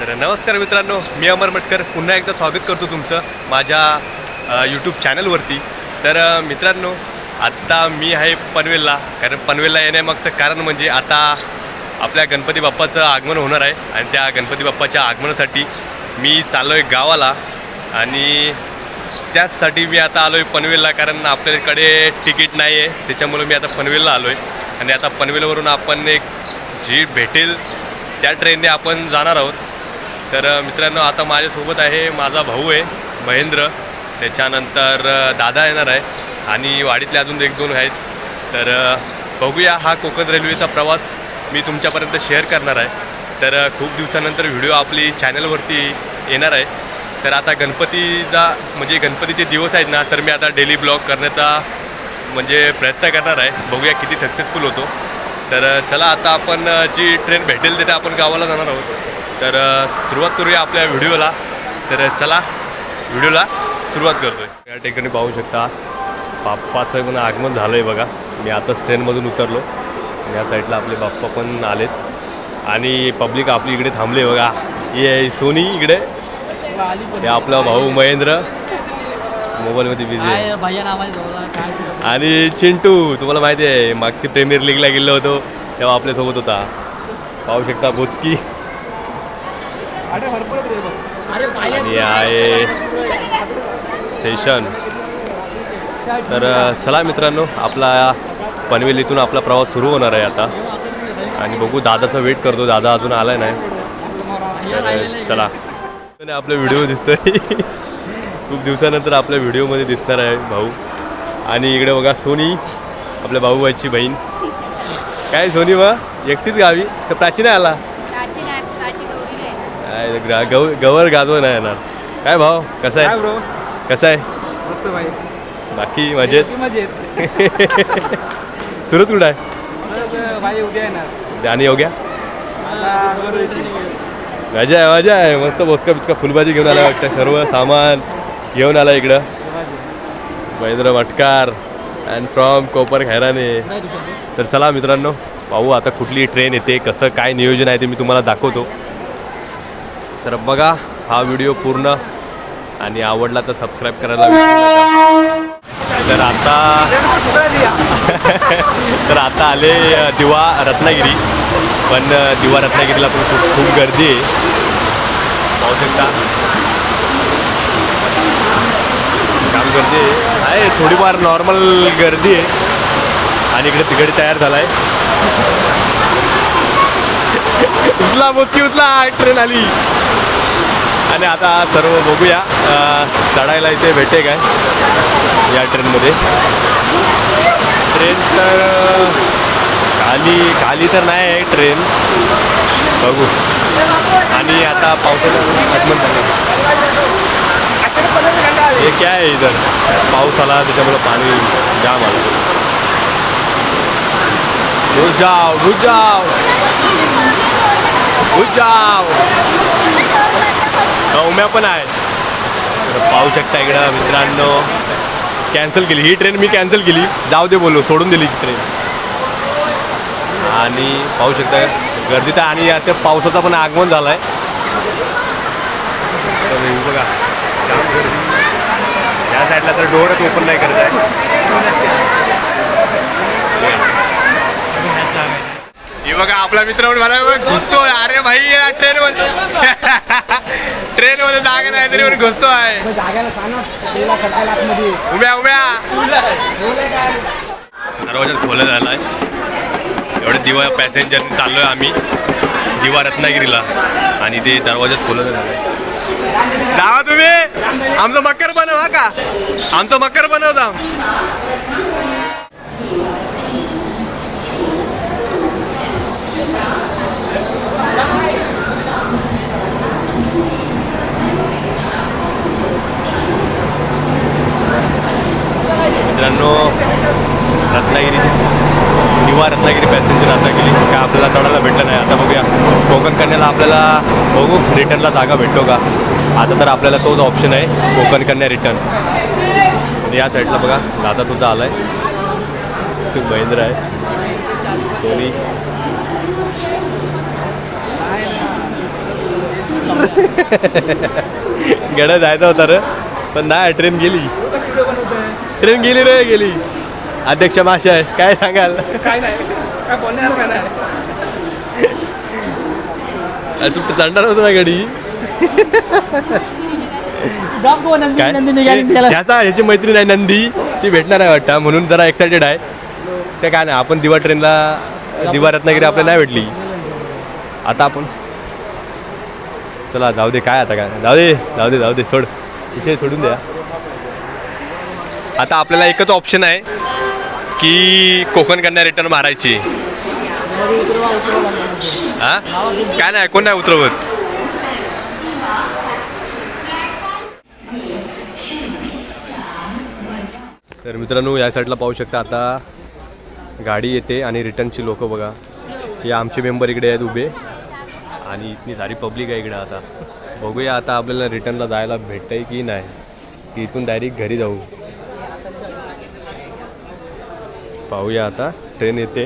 तर नमस्कार मित्रांनो मी अमर मटकर. पुन्हा एकदा स्वागत करतो तुमचं माझ्या यूट्यूब चॅनलवरती तर मित्रांनो आत्ता मी आहे पनवेलला. कारण पनवेलला येण्यामागचं कारण म्हणजे आता आपल्या गणपती बाप्पाचं आगमन होणार आहे. आणि त्या गणपती बाप्पाच्या आगमनासाठी मी चाललो आहे गावाला. आणि त्याचसाठी मी आता आलो आहे पनवेलला कारण आपल्याकडे तिकीट नाही आहे त्याच्यामुळे मी आता पनवेलला आलो आहे आणि आता पनवेलवरून आपण एक जी भेटेल. त्या ट्रेनने आपण जाणार आहोत. तर मित्रांनो आता माझ्यासोबत आहे माझा भाऊ आहे महेंद्र. त्याच्यानंतर दादा येणार आहे आणि वाडीतले अजून एक दोन आहेत. तर बघूया हा कोकण रेल्वेचा प्रवास मी तुमच्यापर्यंत शेअर करणार आहे. तर खूप दिवसानंतर व्हिडिओ आपली चॅनलवरती येणार आहे. तर आता गणपतीचा म्हणजे गणपतीचे दिवस आहेत ना तर मी आता डेली ब्लॉग करण्याचा म्हणजे प्रयत्न करणार आहे. बघूया किती सक्सेसफुल होतो. तर चला आता आपण जी ट्रेन भेटेल तिथे आपण गावाला जाणार आहोत. तर सुरुवात करूया आपल्या व्हिडिओला. तर चला व्हिडिओला सुरुवात करतोय. या ठिकाणी पाहू शकता बाप्पाचं पण आगमन झालं आहे बघा. मी आताच ट्रेनमधून उतरलो. या साईडला आपले बाप्पा पण आलेत. आणि पब्लिक आपली इकडे थांबली बघा. ये सोनी इकडे. हे आपला भाऊ महेंद्र. मोबाईलमध्ये बिझी आहे. काय भैया नावाने जोडला काय तुझं? आणि चिंटू तुम्हाला माहिती आहे मागची प्रीमियर लीगला गेलो होतो तेव्हा आपल्यासोबत होता. पाहू शकता अरे भैया आणि आहे स्टेशन. तर अ, चला मित्रांनो आपला पनवेल इथून आपला प्रवास सुरू होणार आहे आता. आणि बघू दादाचा वेट करतो. दादा अजून आलाय नाही. तर चला. आपला व्हिडिओ दिसतोय. खूप दिवसानंतर आपल्या व्हिडिओमध्ये दिसणार आहे भाऊ. आणि इकडे बघा सोनी आपल्या भाऊबाईची बहीण. काय सोनी मग एकटीच गावी? तर प्राची नाही आला. काय गव गवर गाजव नाही येणार. काय भाव कसा काय आहे ब्रो? कसा आहे? मस्त भाई. बाकी मजेत? मजेत. सुरत कुठं आहे? परत भाई उद्या येणार. आणि योग्या? मजा आहे मजा आहे. मस्त बोचका बिचका फुलभाजी घेऊन आला वाटतं. सर्व सामान. येऊन आला इकडं. Mahendra Bhatkar and from Kopar Khairane. नाही तर चला मित्रांनो पाहू आता कुठली ट्रेन येते कसं काय नियोजन आहे ते मी तुम्हाला दाखवतो. तर बघा हा व्हिडिओ पूर्ण. आणि आवडला तर सबस्क्राईब करायला तर आता तर आता आले दिवा रत्नागिरी. पण दिवा रत्नागिरीला पण खूप खूप गर्दी आहे. पाहू शकता. काम गर्दी आहे थोडीफार नॉर्मल गर्दी आहे. आणि इकडे तिकडे तयार झालाय. उचला मोती उचला ट्रेन आली. आणि आता सर्व बघूया. चढायला इथे भेटे काय? या ट्रेनमध्ये. ट्रेन तर खाली खाली तर नाही आहे ट्रेन. बघू. आणि आता पावसाचं आगमन झालं हे काय आहे इधर पाऊस आला त्याच्यामुळं पाणी जाम आलं. घुस जाओ घुस जाओ. घुस जाओ. उम्या पण आहेत पाहू शकता इकडं मित्रांनो. कॅन्सल केली. ही ट्रेन मी कॅन्सल केली. जाऊ दे बोललो सोडून दिली ट्रेन आणि पाहू शकता गर्दी तर आणि आता पावसाचा पण आगमन झालं आहे तर बघा. जाम गर्दी या साईडला तर डोअरच ओपन नाही करत आहे. हे बघा आपला मित्र म्हणून मला घुसतो अरे भाई या ट्रेन मध्ये. ट्रेन मध्ये जागा नाही तरी घुसतो आहे उभ्या उभ्या. दरवाजा खोला झाला आहे एवढे दिवा पॅसेंजर चाललोय आम्ही. दिवा रत्नागिरीला. आणि ते दरवाजाच खोला झाला दावा तुम्ही? आमचं मकर बनव हा का? आमचं मकर बनवता मित्रांनो रत्नागिरी दिवा रत्नागिरी पॅसेंजर आता गेली. काय आपल्याला चढायला भेटलं नाही? आता बघूया. कोकण कन्याला आपल्याला बघू रिटर्नला जागा भेटतो का? आता तर आपल्याला तोच ऑप्शन आहे कोकण कन्या रिटर्न आणि या साईडला बघा दादासुद्धा आला आहे महेंद्र आहे. सोनी गडा जायचा होता रे पण नाही ट्रेन गेली. ट्रेन गेली रे गेली. अध्यक्ष माशा आहे काय सांगाल? काय नाही. काय बोलणार का नाही. अरे तू चढणार होता ना गाडी काय? ह्याची मैत्रीण आहे नंदी. ती भेटणार आहे वाटतं. म्हणून जरा एक्सायटेड आहे. ते काय नाही आपण दिवा ट्रेनला दिवा रत्नागिरी आपल्याला नाही भेटली. आता आपण चला जाऊ दे. काय आता काय? जाऊ दे जाऊ दे जाऊ दे. सोड. विषय सोडून द्या. आता आपल्याला एकच ऑप्शन आहे. की कोकण कन्या रिटर्न मारायची? हा? काय नाही कोण नाही उतरवत? तर मित्रांनो या साईडला पाहू शकता आता गाडी येते आणि रिटर्नची लोक बघा. हे आमचे मेंबर इकडे आहेत उभे. आणि इतनी सारी पब्लिक आहे इकडे आता. बघूया आता आपल्याला रिटर्नला जायला भेटतंय की नाही. की इथून डायरेक्ट घरी जाऊ. पाहूया आता. ट्रेन येते.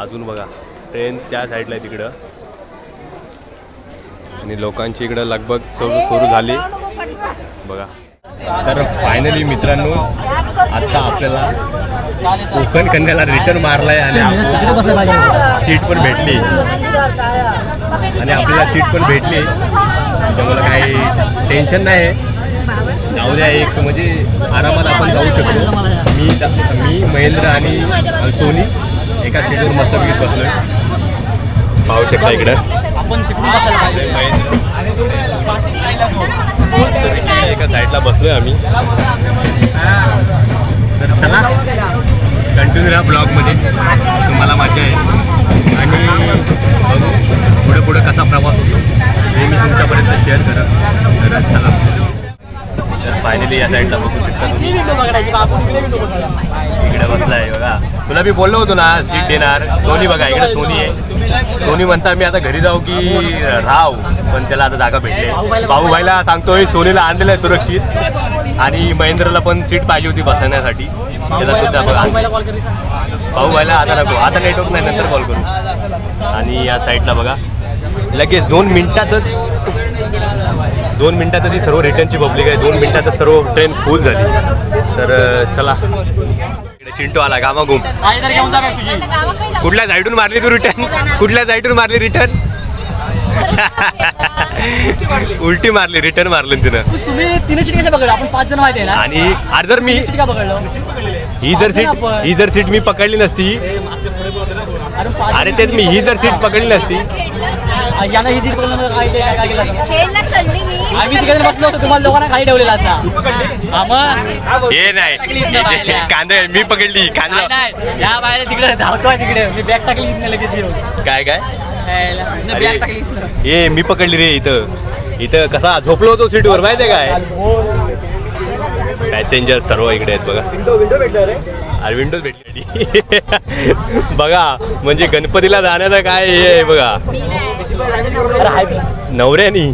अजून बघा ट्रेन त्या साईडला आहे तिकडं. आणि लोकांची इकडं लगभग सुरू सुरू झाली. बघा. तर फायनली मित्रांनो आता आपल्याला कोकण कन्याला रिटर्न मारलाय आणि सीट पण भेटली. आणि आपल्याला सीट पण भेटली. त्यामुळे काही टेन्शन नाही जाऊ द्या एक म्हणजे आरामात आपण जाऊ शकतो. मी मी महेंद्र आणि सोनी एका सीटवर मस्तपैकी बसलोय. पाहू शकता इकडं. मस्तपैकी एका साईडला बसलोय आम्ही. तर चला. कंटिन्यू राहा ब्लॉगमध्ये तुम्हाला मजा आहे आणि बघू पुढे पुढे कसा प्रवास होतो. हे मी तुमच्यापर्यंत शेअर करत तर चला. फायनली या साईडला बघू शकता तुम्ही. इकडे बसलाय बघा. तुला मी बोललो होतो ना सीट देणार. सोनी बघा इकडे सोनी आहे. सोनी म्हणता मी आता घरी जाऊ की राव पण त्याला आता जागा भेटली भाऊ भाईला सांगतोय सोनीला आणलेलं आहे सुरक्षित. आणि महेंद्रला पण सीट पाहिजे होती बसण्यासाठी. त्याला सुद्धा भाऊ व्हायला आता नको. आता नेटवर्क नाही नंतर कॉल करू. आणि या साईडला बघा. लगेच दोन मिनिटातच दोन मिनिटातच ही सर्व रिटर्नची पब्लिक आहे दोन मिनिटातच सर्व ट्रेन फुल झाली. तर चला. चिंटू आला गामा घुम. कुठल्या साईडून मारली तू रिटर्न कुठल्या साईडून मारली रिटर्न उलटी मारली रिटर्न मारली तिनं. तुम्ही तिने सीट कशा पकडलं? आपण पाच जण माहिती आणि आज जर मी सीट का पकडलं? ही जर सीट ही जर सीट मी पकडली नसती अरे तेच मी ही जर सीट पकडली नसती. यांना ही सीट पकडलं काय ते काय केलं असं? खेळला चढली मी. आम्ही तिकडे बसलो होतो तुम्हाला लोकांना खाली ठेवलेला असता. हा. मग? हे नाही. कांदे मी पकडली नाही, कांदा. नाही या बाहेर तिकडे धावतोय तिकडे. मी बॅग टाकली इथनं लगेच येऊन काय काय? बॅग अरे, टाकली इथनं. हे मी पकडली रे इथं. इथं कसा झोपलो होतो सीटवर माहितीये काय? पॅसेंजर सर्व इकडे आहेत बघा. विंडो विंडो भेटलं रे. अरे विंडोज भेटली. बघा म्हणजे गणपतीला जाण्याचं काय हे आहे बघा. मी नाही. नवऱ्यानी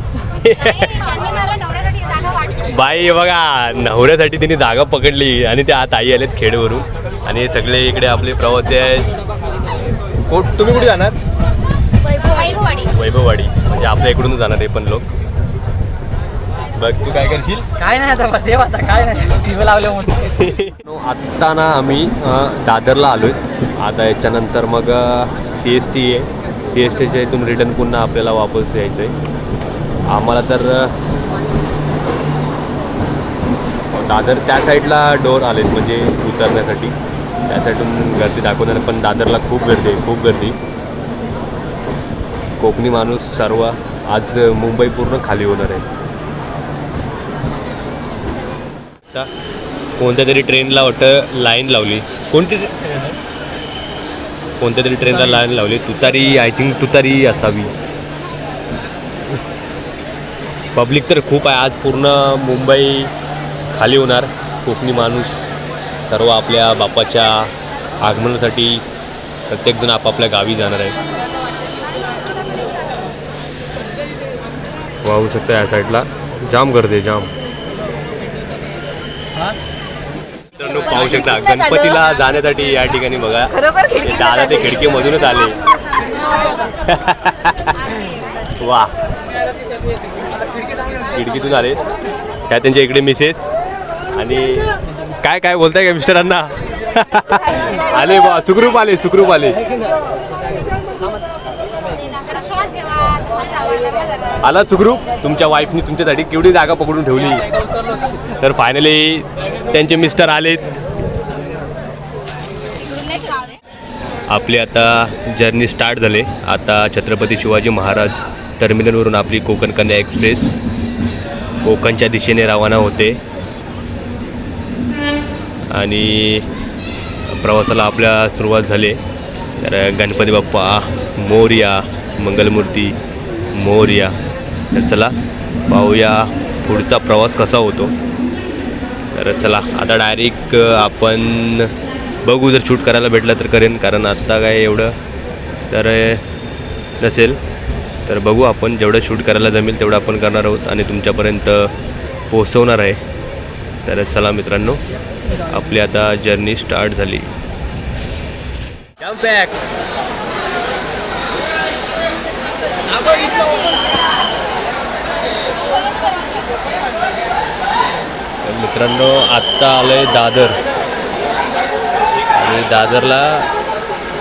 बाई बघा नवऱ्यासाठी तिने जागा पकडली आणि त्या आत आई आलेत खेडवरून. आणि सगळे इकडे आपले प्रवासी आहेत. को तुम्ही कुठे जाणार? वैभव वैभववाडी. म्हणजे आपल्या इकडूनच जाणार आहे पण लोक. बघ तू काय करशील? काय नाही आता देव आता काय नाही. लावले म्हणून. आत्ता ना आम्ही दादरला आलो आहे आता याच्यानंतर मग सी एस टी आहे. सी एस टीच्या इथून रिटर्न पुन्हा आपल्याला वापस यायचं आहे आम्हाला तर दादर त्या साईडला डोर आलेत म्हणजे उतरण्यासाठी. त्या साईडून गर्दी दाखवणार पण दादरला खूप गर्दी आहे खूप गर्दी. कोकणी माणूस सर्व आज मुंबई पूर्ण खाली होणार आहे. आता कोणत्या तरी ट्रेनला वाटतं लाईन लावली. कोणती कोणत्या तरी ट्रेनला लाईन लावली. तुतारी आय थिंक तुतारी असावी. पब्लिक तर खूप आहे. आज पूर्ण मुंबई खाली होणार. कोकणी माणूस सर्व आपल्या बापाच्या आगमनासाठी प्रत्येकजण आपापल्या गावी जाणार आहे. वाहू शकता या साईडला जाम गर्दी जाम मित्रांनो पाहू शकता. गणपतीला जाण्यासाठी या ठिकाणी बघा. दादा ते खिडकीमधूनच आले. वा. खिडकीतून आले. ह्या त्यांच्या इकडे मिसेस आणि काय काय बोलताय का मिस्टरांना आले बा सुखरूप आले सुखरूप आले. आला सुखरूप. तुमच्या वाईफनी तुमच्यासाठी केवढी जागा पकडून ठेवली. तर फायनली त्यांचे मिस्टर आलेत. आपली आता जर्नी स्टार्ट झाले. आता छत्रपती शिवाजी महाराज टर्मिनलवरून आपली कोकण कन्या एक्सप्रेस कोकणच्या दिशेने रवाना होते. आणि प्रवासाला आपल्या सुरुवात झाली. तर गणपती बाप्पा मोर्या मंगलमूर्ती मोर्या. तर चला पाहूया पुढचा प्रवास कसा होतो. तर चला आता डायरेक्ट आपण बघू जर शूट करायला भेटलं तर करेन कारण आत्ता काय एवढं तर नसेल. तर बघू आपण जेवढं शूट करायला जमेल तेवढं आपण करणार आहोत आणि तुमच्यापर्यंत पोहोचवणार आहे. तर चला मित्रांनो आपली आता जर्नी स्टार्ट झाली. मित्रांनो आत्ता आलं आहे दादर. आणि दादरला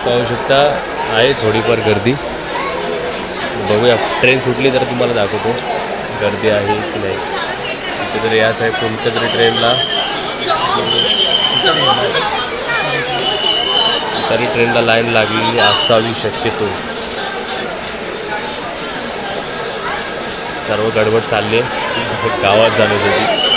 पाहू शकता आहे थोडीफार गर्दी. बघूया ट्रेन सुटली तर तुम्हाला दाखवतो गर्दी आहे की नाही. इथे तरी या साईड कोणत्या तरी ट्रेनला. तरी ट्रेनला लाईन लागलेली असावी शक्यतो. सर्व गडबड चालली आहे. गावात जाण्यासाठी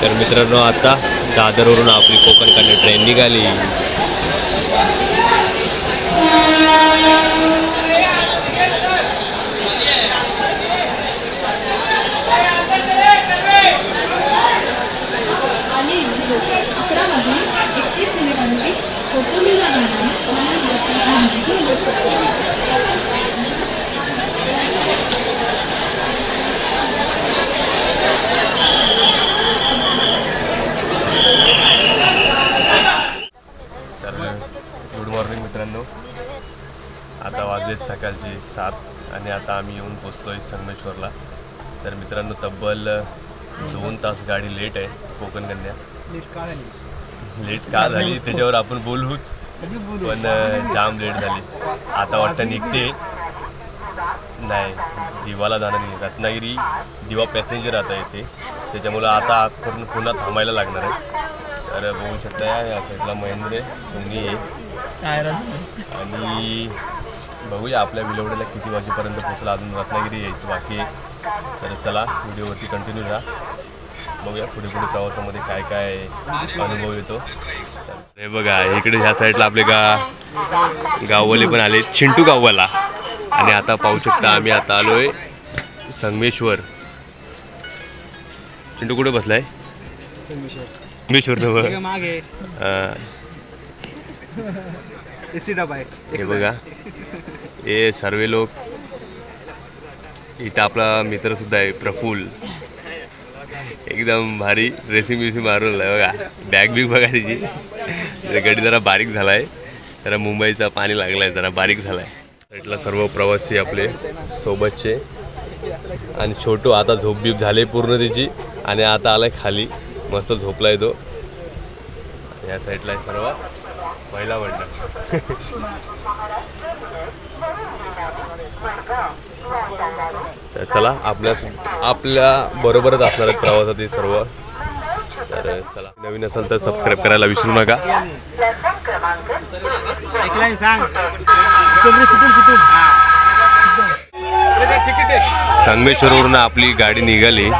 तर मित्रांनो आता दादरवरून आपली कोकण कन्या ट्रेन निघाली तर गुड मॉर्निंग मित्रांनो आता वाजले सकाळचे सात आणि आता आम्ही येऊन पोचलो आहे संगमेश्वरला. तर मित्रांनो तब्बल दोन तास गाडी लेट आहे कोकण कन्या. लेट का झाली? त्याच्यावर आपण बोलूच. पण जाम लेट झाली. आता वाटतं निघते. नाही दिवाला जाणं नाही. रत्नागिरी दिवा पॅसेंजर आता येते. त्याच्यामुळं आता पूर्ण पुन्हा थांबायला लागणार आहे. तर बघू शकता या साईडला महेंद्र सोनी आहे. आणि बघूया आपल्या विलवडीला किती वाजेपर्यंत पोचला अजून रत्नागिरी यायचं बाकी आहे. तर चला व्हिडिओवरती कंटिन्यू राहा. बघूया पुढे पुढे प्रवासामध्ये काय काय अनुभव येतो. हे बघा इकडे ह्या साईडला आपले गा गाववाले पण आले चिंटू गाववाला. आणि आता पाहू शकता आम्ही आता आलोय संगमेश्वर. चिंटू कुठे बसलाय? संगमेश्वर. नव्ह. मागे अं, एसी डबा आहे. हे बघा. हे सर्व लोक इथं आपला मित्रसुद्धा आहे प्रफुल एकदम भारी ड्रेसिंग बिसिंग मारून आहे बघा. बॅग बिग बघा त्याची. गडी जरा बारीक झालाय. जरा मुंबईचा पाणी लागलाय जरा बारीक झालाय. साईडला सर्व प्रवासी आपले सोबतचे. आणि छोटू आता झोप बीप झाले पूर्ण त्याची आणि आता आलाय खाली. मस्त झोपलाय तो. या साईडला आहे सर्व पहिला मंडळ तर चला आपल्या आपल्या बरोबरच असणार आहेत प्रवासात हे सर्व. तर चला नवीन असेल तर सबस्क्राईब करायला विसरू नका. संगमेश्वरवरून आपली गाडी निघाली.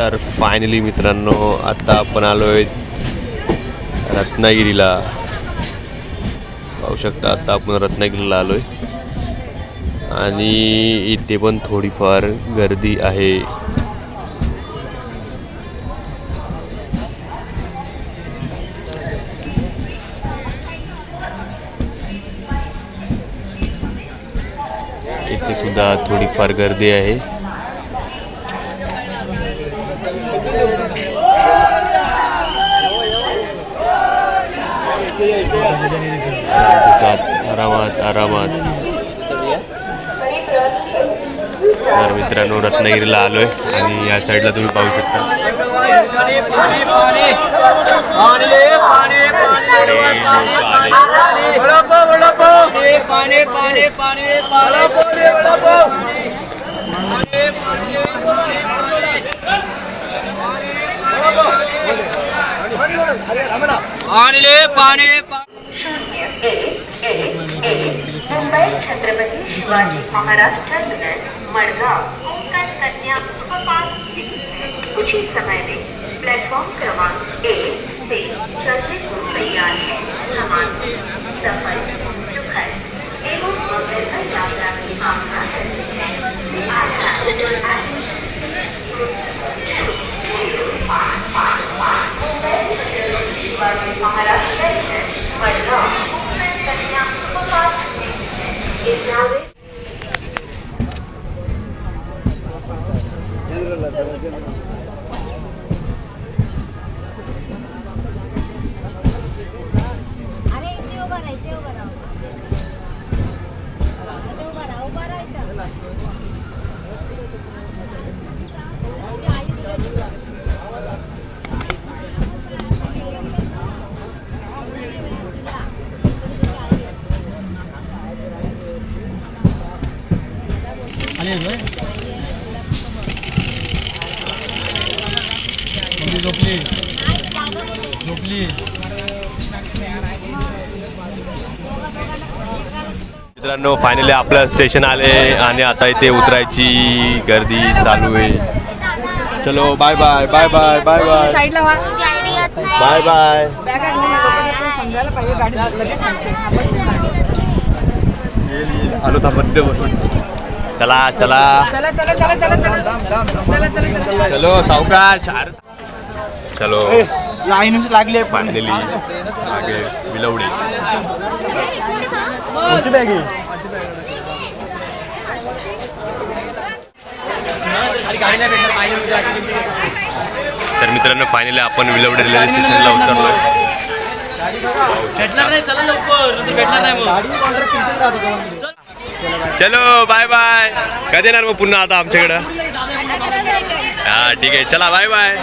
तर फायनली मित्रांनो आता आपण आलो आहे रत्नागिरीला. पाहू शकता आता आपण रत्नागिरीला आलो आहे आणि इथे पण थोडीफार गर्दी आहे. इथे सुद्धा थोडीफार गर्दी आहे. प्रतिसाद आरामात आरामात तर मित्रांनो रत्नागिरीला आलोय आणि या साईडला तुम्ही पाहू शकता पाणी पाणी Mumbai Chhatrapati Shivaji Maharaj terminus Madgaon Konkan Kanya superfast express कुछ ही समय में प्लेटफॉर्म क्रमांक एक से चलने को तैयार है समान. सफल. सुखद. एवं अव्यर्थ यात्रा की कामना करते हैं महाराज nave. मित्रांनो फायनली आपलं स्टेशन आले आणि आता इथे उतरायची गर्दी चालू आहे. चलो bye bye bye bye bye bye साईडला व्हा. बाय बाय बॅगा घेऊन येतो पण आपण समजायला पाहिजे. गाडी लगेच थांबते. थांबत नाही गाडी. आलो थांबत चला चला. चला चला चला चला चला. चला चला चला. चलो सावकाश अरे. चलो. लाईन लागली फायनली मागे विलवडी तर मित्रांनो फायनली आपण विलवडी रेल्वे स्टेशनला नाही चला लवकर. नंतर भेटणार नाही मग. चलो बाय बाय कधी येणार मग पुन्हा आता आमच्याकडं? हा ठीक आहे. चला बाय बाय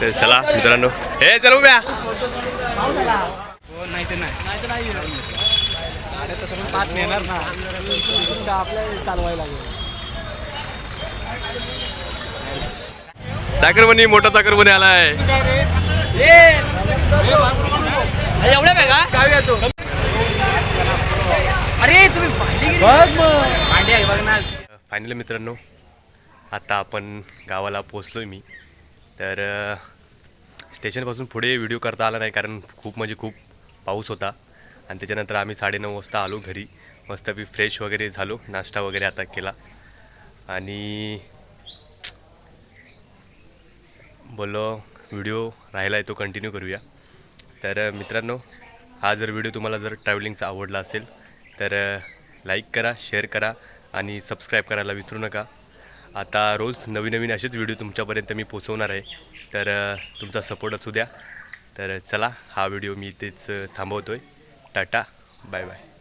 तर चला मित्रांनो. हे चलो उभ्या. नाही ते नाही. तसं पण पाच नेणार ना. आपल्याला चालवायला लागेल. चाकरमणी मोठा चाकरमणी आलाय. एवढ्या बॅगा? अरे तुम्ही बघ फायनली मित्रांनो आता आपण गावाला पोचलो मी. तर स्टेशनपासून पुढे व्हिडिओ करता आला नाही कारण खूप म्हणजे खूप पाऊस होता. आणि त्याच्यानंतर आम्ही साडेनऊ वाजता आलो घरी. मस्तपैकी फ्रेश वगैरे झालो नाश्ता वगैरे आता केला. आणि बोललो व्हिडिओ राहिला आहे तो कंटिन्यू करूया. तर मित्रांनो हा जर व्हिडिओ तुम्हाला जर ट्रॅव्हलिंगचा आवडला असेल तर लाईक करा शेअर करा आणि सबस्क्राईब करायला विसरू नका. आता रोज नवीन नवीन असेच व्हिडिओ तुमच्यापर्यंत मी पोचवणार आहे. तर तुमचा सपोर्ट असू द्या. तर चला हा व्हिडिओ मी इथेच थांबवतो आहे टाटा बाय बाय